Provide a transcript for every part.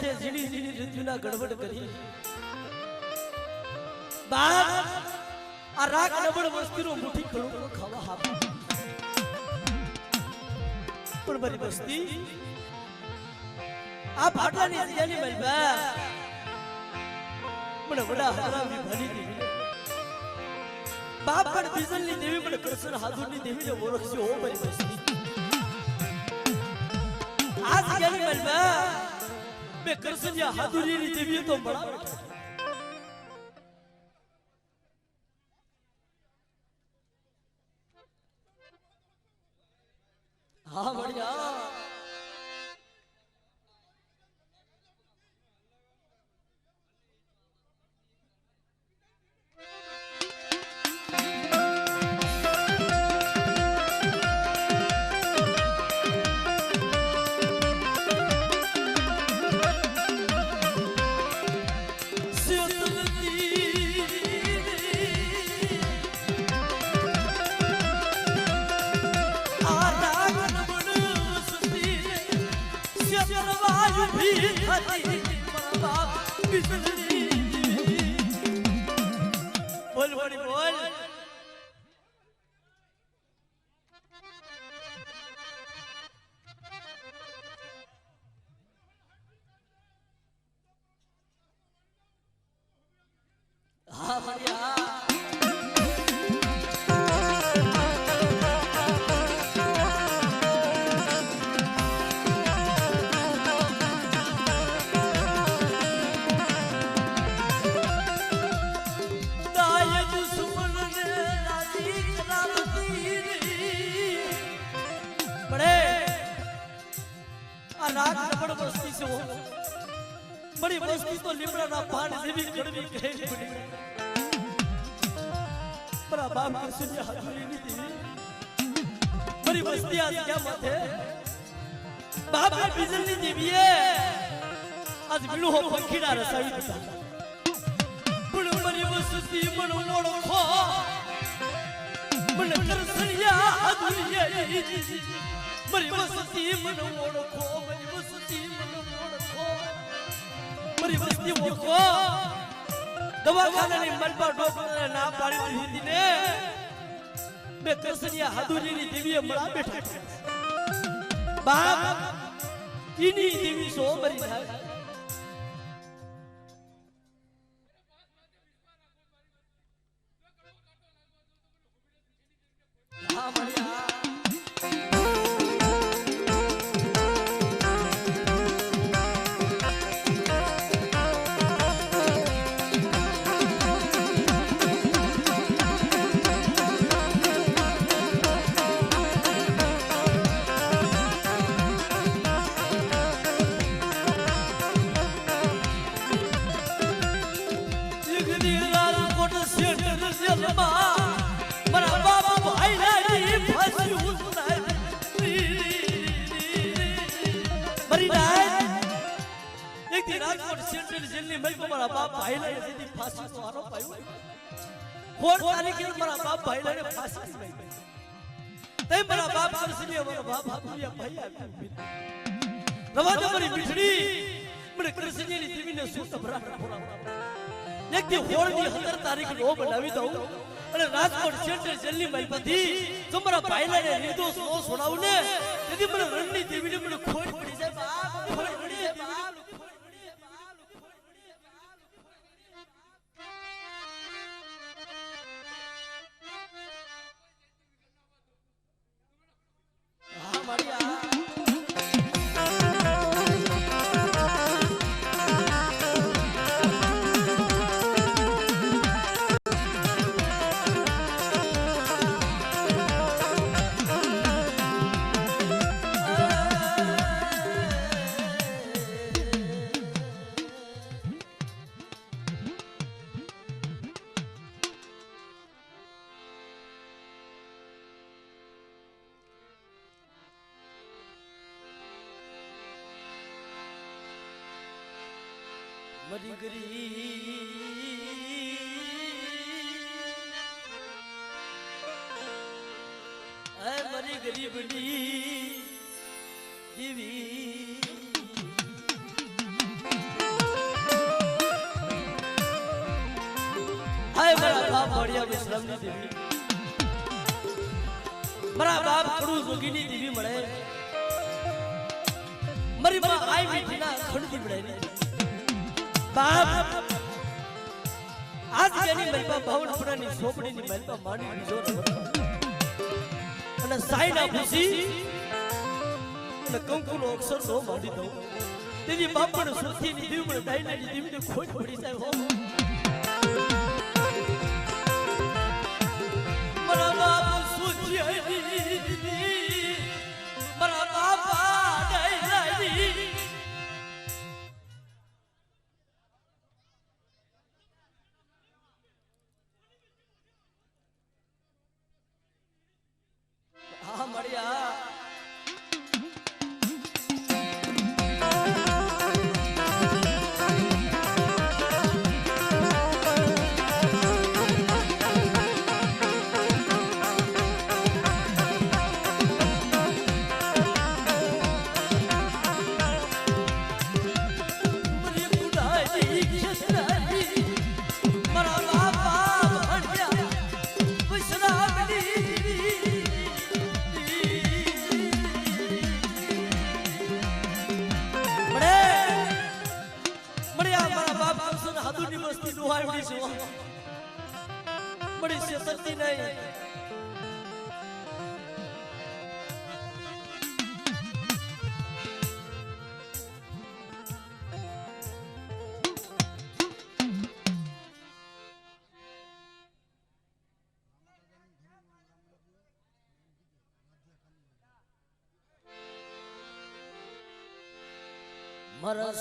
મથે ઝીણી ઝીણી ઋતુના ગડબડ કરી. બાપ આ રાગ નબળ વસ્તીનો મુઠી કણું ખાવા હાપ પણ બધી વસ્તી? આ ભાટલાની દીજાની મલબા મને વડા હરાવી ભલી દેવી બાપ પણ બીજલની દેવી પણ કૃષ્ણ હાથુરની દેવીને ઓળખશે હો બધી વસ્તી. આ દીજાની મલબા કૃષ્ણની હાથુરીની દેવીએ તો મળા બેઠા બોલ બોલ બોલ. આ નબળ વસ્તી છે. મારી વસ્તી તો લીમડાના પાન જેવી કડવી કહે પડી મારા બાપ કૃષ્ણની હાજરીની દેવી મારી વસ્તી આજ ક્યાં માથે? બાપે બીજલની દેવીએ આજ વીણું હો પખીડા રસાવી દીધા. પણ મારી વસ્તી મને ઓળખો પણ કરસણિયા હાજરીએ મારી વસ્તી મને ઓળખો વસ્તી ઓળખો દવાખાનાની મલબા ડોક્ટરે ના પાડી દીધી ને. બે કરસનિયા હાદુજીની દેવીએ મળા બેઠા. બાપ, ઈની દેવી સો મરી જાય. એક દી રાજકોટ સેન્ટ્રલ જેલની મલમાં મારા બાપ ભાઈલાએ સીધી ફાંસીનો આરોપ આવ્યો. સોળ તારીખે મારા બાપ ભાઈલાને ફાંસી દીધી. તે મારા બાપ કરસનીએ મારા બાપ હાથુરિયા ભાઈ આપ્યું. રવા મારી મીઠડી મને કૃષ્ણની દેવીને શું તબરા ફોડાવડા. એક દી હોળની 17 તારીખ નો બનાવી દઉં અને રાજકોટ સેન્ટ્રલ જેલની માલમાંથી તમારા ભાઈલાને નિર્દોષ નો છોડાવું ને, તેથી મને રણની દેવીને મને ખોટ પડી હાય મારા બાપ મળ્યા વિશ્રામની દેવી. મારા બાપ કડું જોગીની દેવી મળે. મારી માં આઈ મીઠીના ખંડથી મળે. બાપ, આજ જેની મહિમા ભાવનપુરાની સોપડીની મહિમા માની લીધો અને સાઈના ખુશી અને કંકુનો અક્ષર નો માંડી દઉં. તેથી બાપણ સુરતીની દીવમણ ડાયનાની દીવને ખોટ પડી જાય હો. બાપ છે સતી નહીં. મારા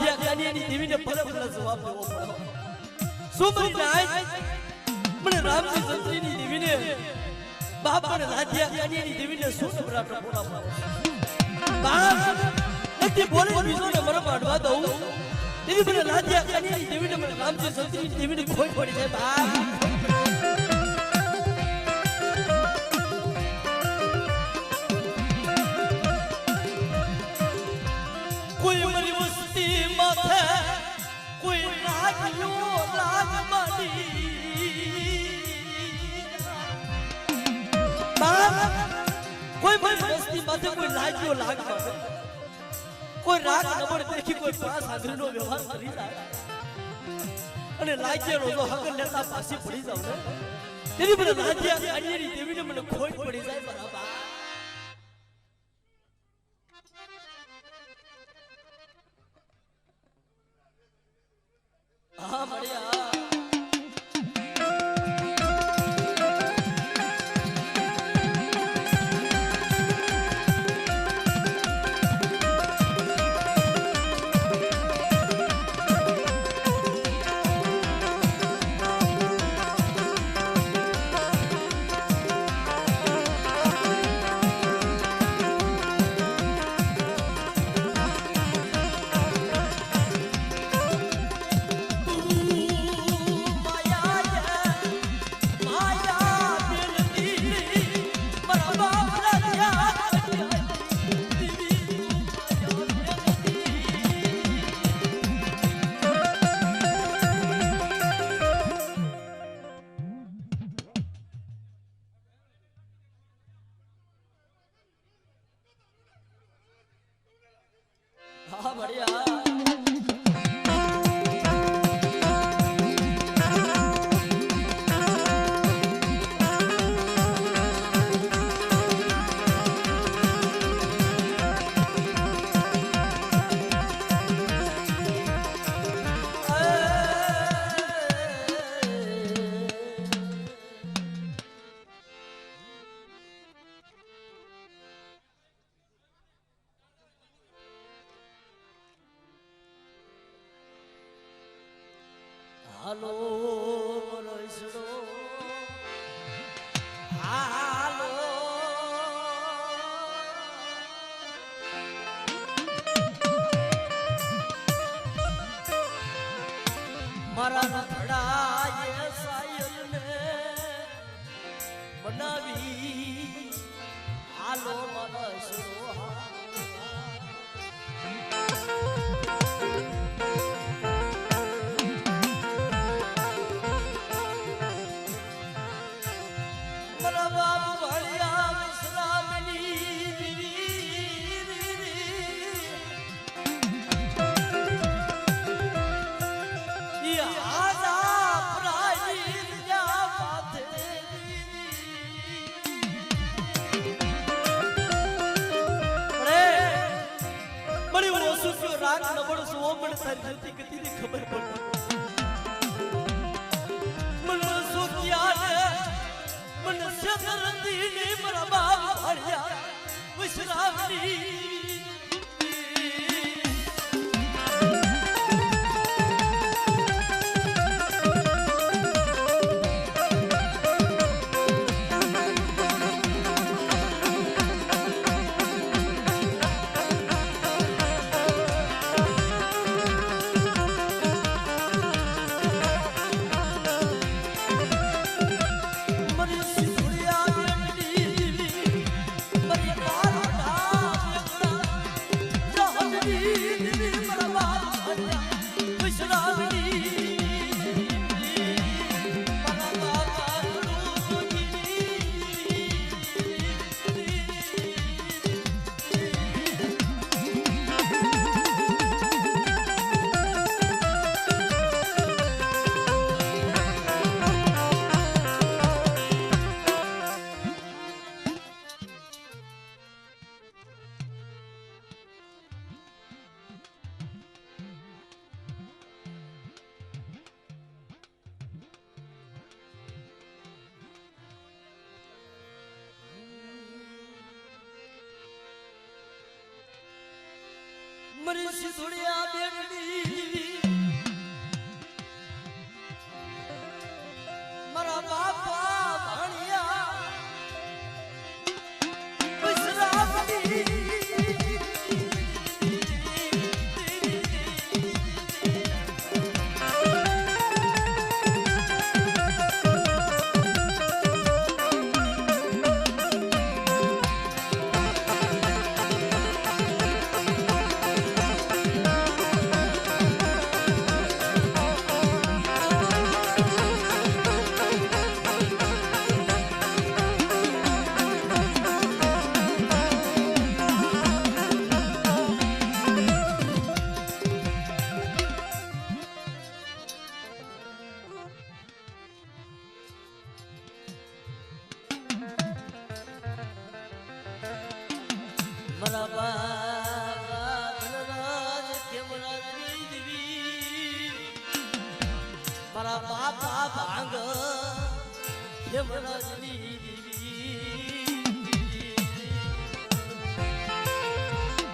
લાજ્યા કન્યાની દિવીને ફરે જવાબ દેવો પડો. શું મારી લાઈફ મને રામજી સંતરીની દેવીને બાપ મને લાજ્યા કન્યાની દેવીને શું સમ્રાટ બોલા પાડો બાપ નથી બોલે બીજો ને મરમ અડવા દઉં. દેવી મને લાજ્યા કન્યાની દેવીને મને રામજી સંતરીની દેવીને ખોઈ પડી જાય બાપ. કોઈ મારી વસ્તી માથે કોઈ લાગ્યો લાગ માડી કોઈ રાગ નબળ દેખી કોઈ પાસ હાજરીનો વ્યવહાર કરી જાય અને લાગ્યાનો જો હક લેતા પાછી પડી જાવ ને તેની મને લાગ્યા અન્યની દેવીને મને ખોટ પડી જાય બરાબર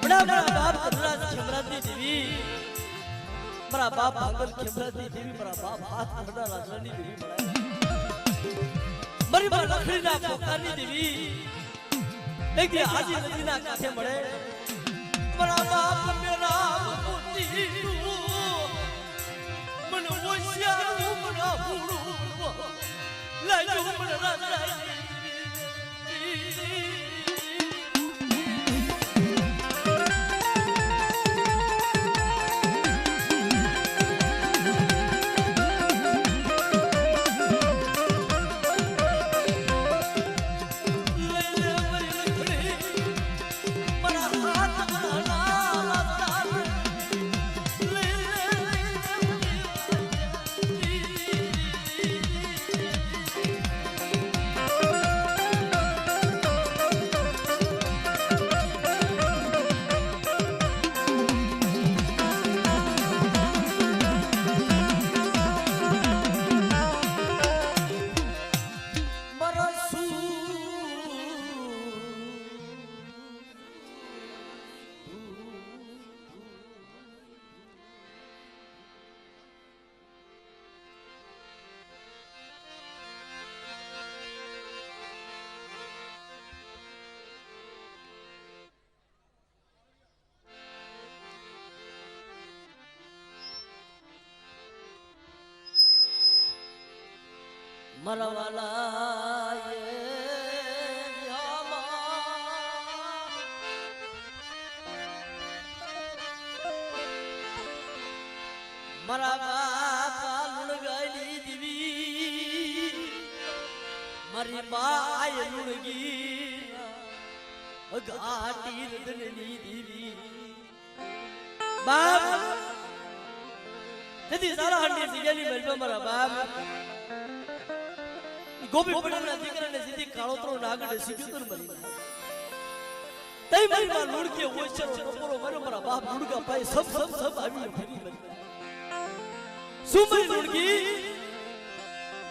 બડા બડા બાપ ધનરાજ કેવરાજની દેવી મારા બાપ ભાંગલ કેવરાજની દેવી મારા બાપ હાથ કરડા રાજની દેવી મારી બા લખડીના પોકારની દેવી એક મળે મારા બાપ મેરા બુદ્ધિ મને ઓશિયા મને હુડું લાજો મને રાજા મારા મારા વાલા એ યામા. મારા બાપા લુણગાની દીવી મારી બાય લુણગી ઘાટી રતનની દીવી બાપ તેથી સારા હાંડી સિગેલી મારા બાપ ગોપી પટેલના દીકરાને સીધી કાળોતરો નાગડે સીધું મળી તઈ મારી માં લુડકે ઓછર ટકોરો મર્યો મારા બાપ લુડકા ભાઈ સબ સબ સબ આવી ફરી મરી શું લુડકી?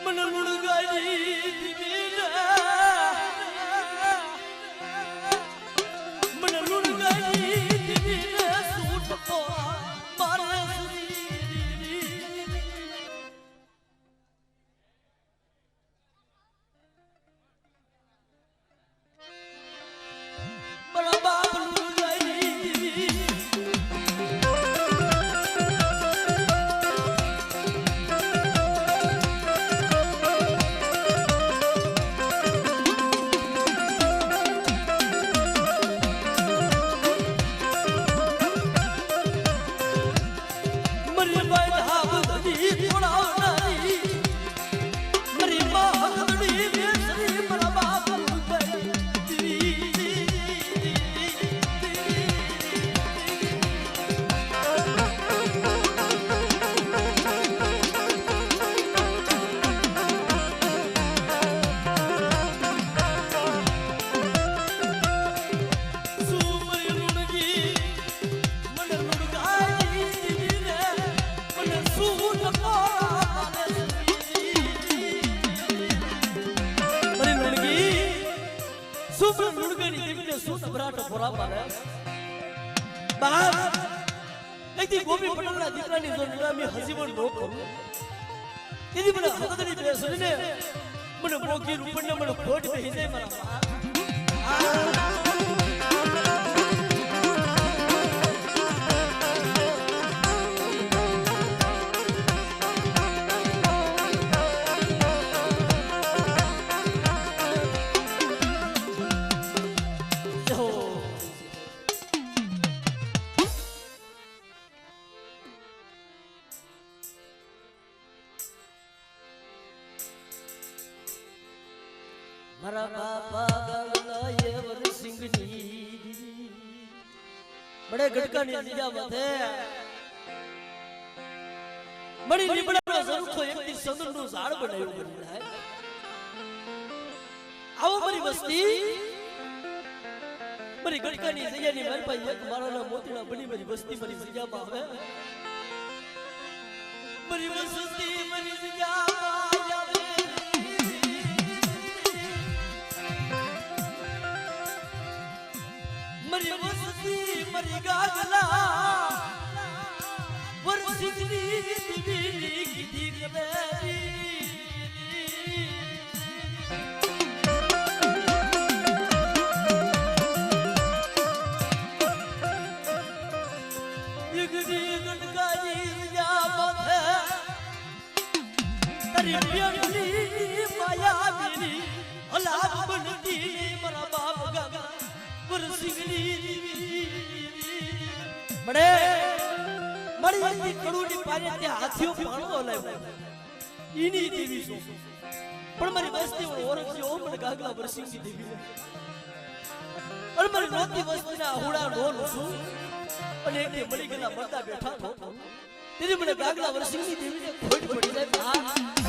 મન લુડગાઈ દીવીના મન લુડગાઈ દીવીના સૂટ કો બાપ. કઈથી ગોપી પટેલના દીકરાની જો નિરામી હજી પણ નો કરું તેથી મને હદની બેસરીને મને મોકી રૂપણને મને ખોટ બેહી જાય મારા બાપ. મળી લીમડાનો સરખો ઝાડ બનાવ્યું આવો મારી વસ્તી. મારી ગટકાની જગ્યાની મારી પાસે એક મારાના મોતીના બની મારી વસ્તી મારી જગ્યામાં આવે. મારી વસ્તી મારી મરી ગાગલા વરસિકની દીવીની કીધી માથે તારી પ્રિયની અલાપ બનતી મળે મળી કડુની પારે તે હાથીઓ પાણો લાવ્યો. ઈની દેવી શું? પણ મારી વસ્તી ઓરખી ઓ મને ગાગલા વરસિંગની દેવી અને મારી નોતી વસ્તીના હુડા ઢોલ છું અને એક મળી ગયેલા મરદા બેઠા થો તેથી મને ગાગલા વરસિંગની દેવીને ખોટ પડી જાય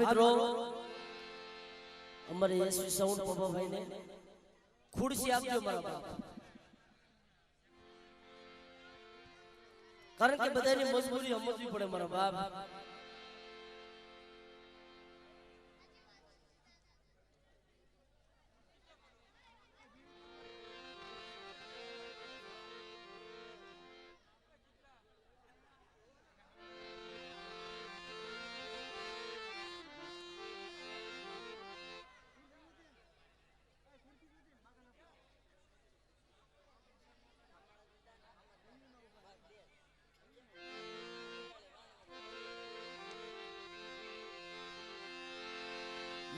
મિત્રો, અમારે યશવી સૌન પપ્પાભાઈ ને ખુરશી આપજો મારા બાપ. કારણ કે બધાની મજબૂરી સમજવી પડે મારા બાપ.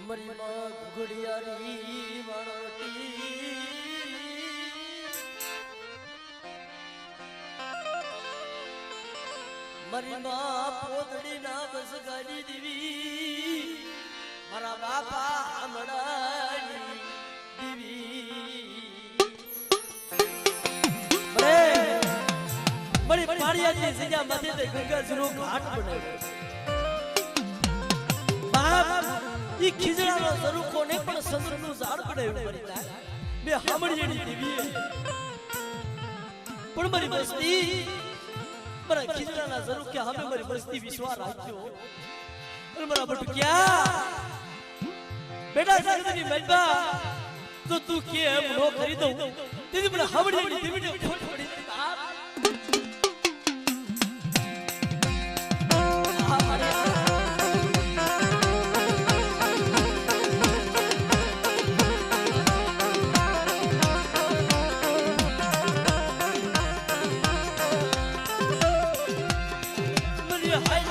મરી માં ઘુઘડિયારી વણતી મરી માં પોતડી ના બસ ગાડી દીવી. મારા બાપા હમણાની દીવી. મારી માથે તે ગંગાજીનો ઘાટ બનાવ્યો. ઈ ખીજડાનો સ્વરૂપો ને પણ સંતનું ઝાડ મારી લાલ બે હામળીની દેવીએ પણ મારી મસ્તી, મારા ખીજડાના કે હવે મારી મસ્તી વિશ્વાસ રાખ્યો. અને મારા બટુક્યા બેટા જગતની મજબા તો તું કેમ નો ખરીદો તેથી મને હામળીની દેવીને ખોટ મરી હાયલા